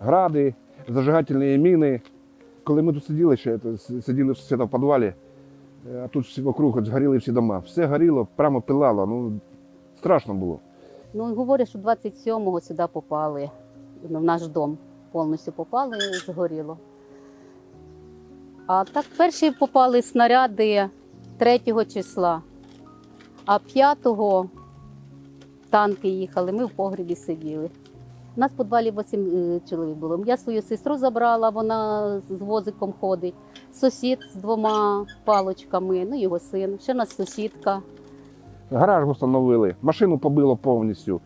гради, зажигательні міни. Коли ми тут сиділи, ще сиділи в в підвалі, е, а тут всі вокруг згоріли всі дома. Все горіло, прямо пилало. Ну, страшно було. Ну, говорять, що 27-го сюди попали, ну, в наш дом повністю попали і згоріло. А так перші попали снаряди 3 числа, а 5-го танки їхали, ми в погребі сиділи. У нас в підвалі 8 е, чоловік було. Я свою сестру забрала, вона з возиком ходить. Сусід з двома палочками, ну його син, ще нас сусідка. Гараж встановили, машину побило повністю.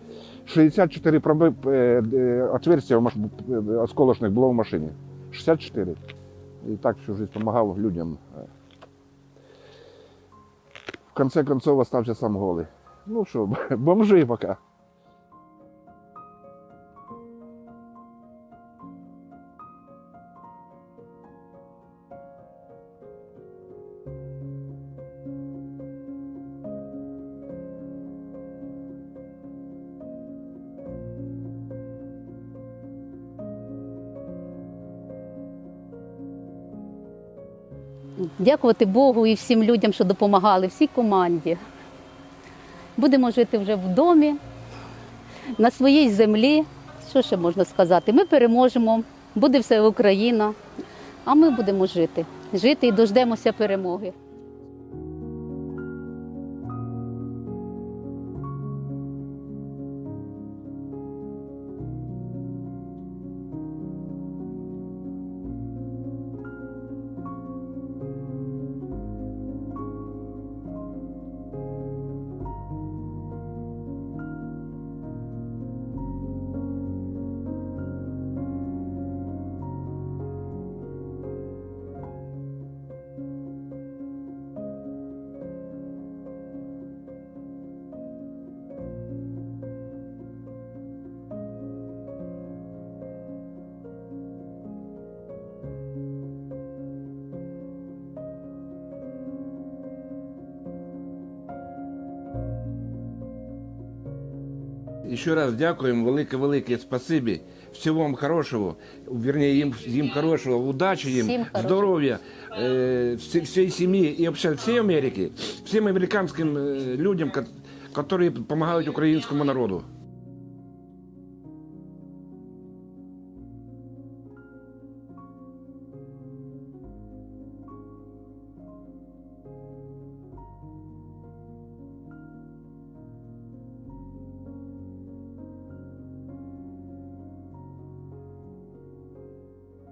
64 проби... е, е, отверстия осколочних було в машині. 64. І так всю життя допомагав людям. В конце концов остався сам голий. Ну що, бомжи поки. Дякувати Богу і всім людям, що допомагали, всій команді. Будемо жити вже в домі, на своїй землі. Що ще можна сказати? Ми переможемо, буде все Україна, а ми будемо жити. Жити і дождемося перемоги. Еще раз дякуємо, велике-велике спасибі. Всього вам хорошого, вернее, їм, їм хорошого, удачі їм, здоров'я, е, всі, всій сім'ї і взагалі всій Америки, всім американським е, людям, які допомагають українському народу.